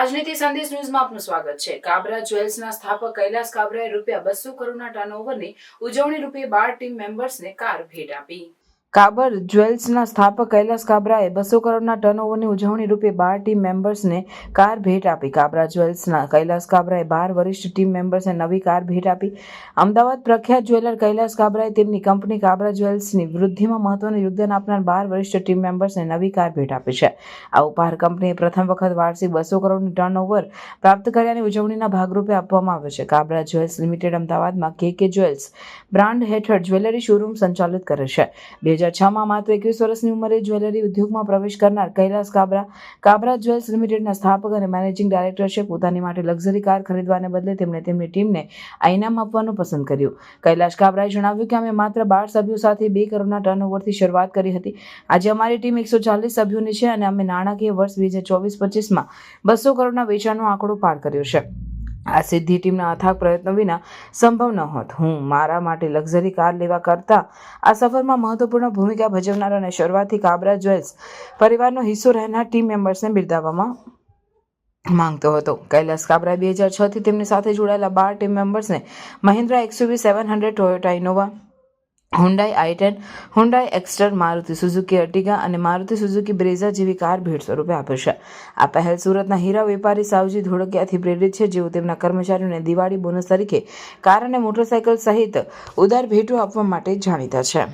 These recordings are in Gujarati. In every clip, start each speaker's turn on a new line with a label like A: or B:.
A: રાજનીતિ સંદેશ ન્યૂઝમાં આપનું સ્વાગત છે. કાબરા જ્વેલ્સના સ્થાપક કૈલાસ કાબરાએ રૂપિયા બસો કરોડના ટર્નઓવરની ઉજવણી રૂપે બાર ટીમ મેમ્બર્સને કાર ભેટ આપી. કાબર જ્વેલ્સના સ્થાપક કૈલાસ કાબરાએ બસો કરોડના ટર્નઓવરની ઉજવણી રૂપે બાર ટીમ મેમ્બર્સને કાર ભેટ આપી. કાબરા જ્વેલ્સના કૈલાસ કાબરાએ બાર વરિષ્ઠ ટીમ મેમ્બર્સને નવી કાર ભેટ આપી. અમદાવાદ પ્રખ્યાત જ્વેલર કૈલાસ કાબરાએ તેમની કંપની કાબરા જ્વેલ્સની વૃદ્ધિમાં મહત્વનું યોગદાન આપનાર બાર વરિષ્ઠ ટીમ મેમ્બર્સને નવી કાર ભેટ આપી છે. આ ઉપહાર કંપનીએ પ્રથમ વખત વાર્ષિક બસો કરોડની ટર્નઓવર પ્રાપ્ત કર્યાની ઉજવણીના ભાગરૂપે આપવામાં આવે છે. કાબરા જ્વેલ્સ લિમિટેડ અમદાવાદમાં કે કે જ્વેલ્સ બ્રાન્ડ હેઠળ જ્વેલરી શોરૂમ સંચાલિત કરે છે. બે હજાર છમાં માત્ર એકવીસ વર્ષની ઉંમરે જ્વેલરી ઉદ્યોગમાં પ્રવેશ કરનાર કૈલાસ કાબરા કાબરા જ્વેલ્સ લિમિટેડના સ્થાપક અને મેનેજિંગ ડાયરેક્ટર છે પોતાની માટે લક્ઝરી કાર ખરીદવાને બદલે તેમણે તેમની ટીમને આ ઇનામ આપવાનું પસંદ કર્યું. કૈલાશ કાબરાએ જણાવ્યું કે, અમે માત્ર બાર સભ્યો સાથે બે કરોડના ટર્નઓવરથી શરૂઆત કરી હતી. આજે અમારી ટીમ એકસો ચાલીસ સભ્યોની છે અને અમે નાણાકીય વર્ષ બે હજાર ચોવીસ પચીસમાં બસો કરોડના વેચાણનો આંકડો પાર કર્યો છે. આ સિદ્ધિ ટીમના અથાગ પ્રયત્નો વિના સંભવ ન હોત. હું મારા માટે લક્ઝરી કાર લેવા કરતાં આ સફરમાં મહત્વપૂર્ણ ભૂમિકા ભજવનાર અને શરૂઆતથી કાબરા જ્વેલ્સ પરિવારનો હિસ્સો રહેનાર ટીમ મેમ્બર્સને બિરદાવવામાં માંગતો હતો. કૈલાસ કાબરા બે હજાર છથી તેમની સાથે જોડાયેલા બાર team મેમ્બર્સને Mahindra XUV seven hundred, Toyota Innova Hyundai i ten Hyundai Exter Maruti Suzuki Ertiga અને મારુતિ સુઝુકી બ્રેઝા જેવી કાર ભેટ સ્વરૂપે આપશે આ પહેલ સુરતના હીરા વેપારી સાવજી ધોળકિયાથી પ્રેરિત છે જેઓ તેમના કર્મચારીઓને દિવાળી બોનસ તરીકે કાર અને મોટરસાયકલ સહિત ઉદાર ભેટો આપવા માટે જાણીતા છે.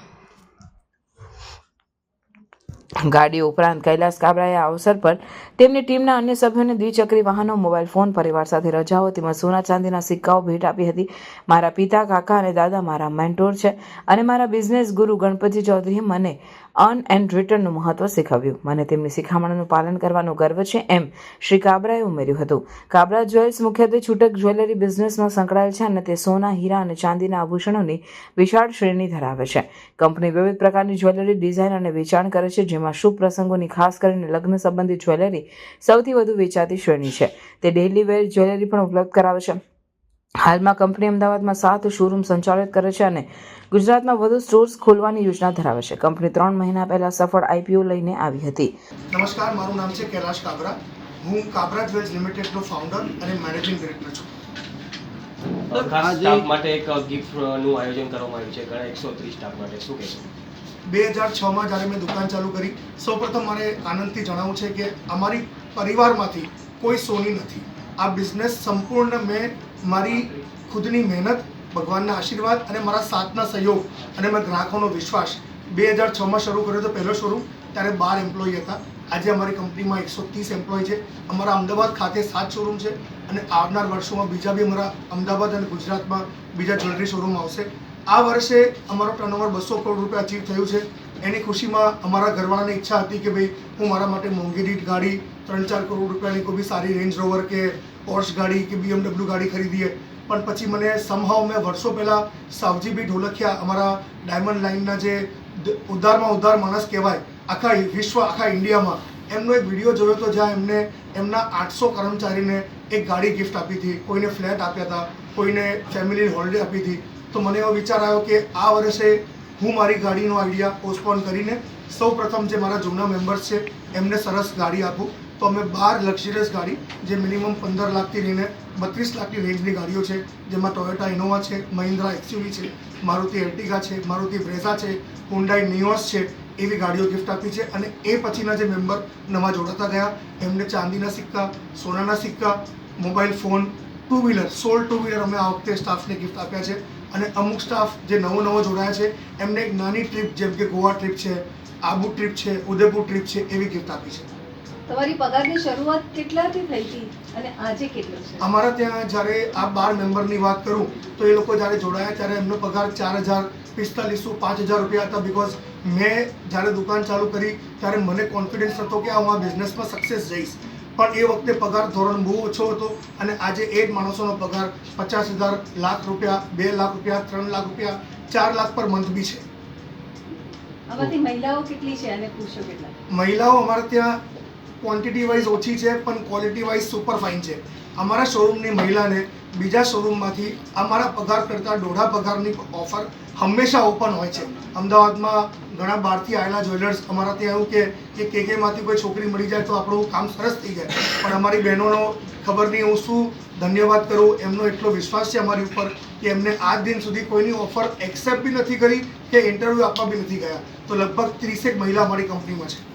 A: ગાડીઓ ઉપરાંત કૈલાસ કાબરાએ આ અવસર પર તેમની ટીમના અન્ય સભ્યોને દ્વિચક્રી વાહનો, મોબાઈલ ફોન, પરિવાર સાથે રજાઓ તેમજ સોના ચાંદીના સિક્કાઓ ભેટ આપી હતી. મારા પિતા, કાકા અને દાદા મારા મેન્ટોર છે અને મારા બિઝનેસ ગુરુ ગણપતિ ચૌધરીએ મને અર્ન એન્ડ રિટર્નનું મહત્વ શીખવ્યું. મને તેમની શિખામણનું પાલન કરવાનું ગર્વ છે એમ શ્રી કાબરાએ ઉમેર્યું હતું. કાબરા જ્વેલ્સ મુખ્યત્વે છૂટક જ્વેલરી બિઝનેસમાં સંકળાયેલ છે અને તે સોના, હીરા અને ચાંદીના આભૂષણોની વિશાળ શ્રેણી ધરાવે છે. કંપની વિવિધ પ્રકારની જ્વેલરી ડિઝાઇન અને વેચાણ કરે છે જેમાં શુભ પ્રસંગોની ખાસ કરીને લગ્ન સંબંધિત જ્વેલરી સૌથી વધુ વેચાતી શ્રેણી છે. તે ડેલી વેર જ્વેલરી પણ ઉપલબ્ધ કરાવે છે. હાલમાં કંપની અમદાવાદમાં સાત શોરૂમ સંચાલિત કરે છે અને ગુજરાતમાં વધુ સ્ટોર્સ ખોલવાની યોજના ધરાવે છે. કંપની ત્રણ મહિના પહેલા સફળ આઈપીઓ લઈને આવી હતી.
B: નમસ્કાર મારું નામ છે કૈલાશ કાબરા. હું કાબરા જ્વેલ્સ લિમિટેડનો ફાઉન્ડર અને મેનેજિંગ ડિરેક્ટર છું.
C: ખાસ માટે એક ગિફ્ટનું આયોજન કરવામાં આવ્યું છે. ઘણા એકસો ત્રીસ સ્ટાફ માટે. શું કહેશો?
B: બે હજાર છમાં જ્યારે મેં દુકાન ચાલુ કરી, સૌપ્રથમ મારે આનંદથી જણાવવું છે કે અમારી પરિવારમાંથી કોઈ સોની નથી. આ બિઝનેસ સંપૂર્ણ મેં મારી ખુદની મહેનત, ભગવાનના આશીર્વાદ અને મારા સાથના સહયોગ અને મારા ગ્રાહકોનો વિશ્વાસ બે હજાર છમાં શરૂ કર્યો હતો પહેલો શોરૂમ, ત્યારે બાર એમ્પ્લોયી હતા. આજે અમારી કંપનીમાં એકસો ત્રીસ એમ્પ્લોય છે. અમારા અમદાવાદ ખાતે સાત શોરૂમ છે અને આવનાર વર્ષોમાં બીજા બી અમારા અમદાવાદ અને ગુજરાતમાં બીજા જ્વેલરી શોરૂમ આવશે. આ વર્ષે અમારો ટર્નઓવર બસો કરોડ રૂપિયા અચીવ થયું છે. એની ખુશીમાં અમારા ઘરવાળાની ઈચ્છા હતી કે ભાઈ, હું મારા માટે મોંઘી દીઠ ગાડી ત્રણ ચાર કરોડ રૂપિયાની કોઈ બી સારી રેન્જ રોવર કે પોર્શ ગાડી કે બીએમડબલ્યુ ગાડી ખરીદીએ. પણ પછી મને સમહાવ મેં વર્ષો પહેલાં સાવજીભાઈ ઢોલખિયા અમારા ડાયમંડ લાઇનના જે ઉદ્ધારમાં ઉદ્ધાર માણસ કહેવાય, આખા વિશ્વ, આખા ઇન્ડિયામાં, એમનો એક વીડિયો જોયો હતો જ્યાં એમને એમના આઠસો કર્મચારીને એક ગાડી ગિફ્ટ આપી હતી. કોઈને ફ્લેટ આપ્યા હતા, કોઈને ફેમિલી હોલિડે આપી હતી. તો મને એવો વિચાર આવ્યો કે આ વર્ષે હું મારી ગાડીનો આઈડિયા પોસ્ટપોન કરીને સૌ પ્રથમ જે મારા જૂના મેમ્બર્સ છે, એમને સરસ ગાડી આપું. તો અમે બાર લક્ઝરિયસ ગાડી, જે મિનિમમ પંદર લાખથી લઈને બત્રીસ લાખની રેન્જની ગાડીઓ છે, જેમાં ટોયોટા ઇનોવા છે મહિન્દ્રા એક્સયુવી છે, મારુતિ એર્ટિગા છે, મારુતિ બ્રેઝા છે હુન્ડાઈ નિયોસ છે, એવી ગાડીઓ ગિફ્ટ આપી છે અને એ પછીના જે મેમ્બર નવા જોડાતા ગયા. એમને ચાંદીના સિક્કા, સોનાના સિક્કા, મોબાઈલ ફોન ટુ વ્હીલર સોલ ટુ વ્હીલર અમે આ વખતે સ્ટાફને ગિફ્ટ આપ્યા છે. અને અમુક સ્ટાફ જે નવો નવો જોડાયા છે એમને એક નાની ટ્રીપ જેમ કે ગોવા ટ્રીપ છે આબુ ટ્રીપ છે ઉદયપુર ટ્રીપ છે એવી ગિફ્ટ આપી છે.
D: તમારી પગારની શરૂઆત કેટલાથી થઈ હતી અને આજે કેટલો છે?
B: અમારા ત્યાં જ્યારે આ બાર મેમ્બરની વાત કરું તો એ લોકો જ્યારે જોડાયા ત્યારે એમનો પગાર ચાર હજાર પિસ્તાલીસો પાંચ હજાર રૂપિયા હતા બિકોઝ મેં જ્યારે દુકાન ચાલુ કરી ત્યારે મને કોન્ફિડન્સ હતો કે હું આ બિઝનેસમાં સક્સેસ જઈશ. પણ એ વખતે પગાર ધોરણ બહુ ઓછો હતો અને આજે એ જ માણસોનો પગાર પચાસ હજાર લાખ રૂપિયા બે લાખ રૂપિયા ત્રણ લાખ રૂપિયા ચાર લાખ પર મંથ બી છે.
D: મહિલાઓ
B: અમારે ત્યાં ક્વોન્ટિટી વાઇઝ ઓછી છે પણ ક્વોલિટી વાઇઝ સુપર ફાઇન છે. અમારા શોરૂમની મહિલાને બીજા શોરૂમમાંથી અમારા પગાર કરતાં દોઢા પગારની ઓફર હંમેશા ઓપન હોય છે. અમદાવાદમાં ઘણા બહારથી આવેલા જ્વેલર્સ અમારા ત્યાં એવું કે કે કેમાંથી કોઈ છોકરી મળી જાય તો આપણું કામ સરસ થઈ જાય. પણ અમારી બહેનોનો ખબર નહીં હું શું ધન્યવાદ કરું, એમનો એટલો વિશ્વાસ છે અમારી ઉપર કે એમને આજ દિન સુધી કોઈની ઓફર એક્સેપ્ટ બી નથી કરી કે ઇન્ટરવ્યૂ આપવા બી નથી ગયા. તો લગભગ ત્રીસેક મહિલા અમારી કંપનીમાં છે.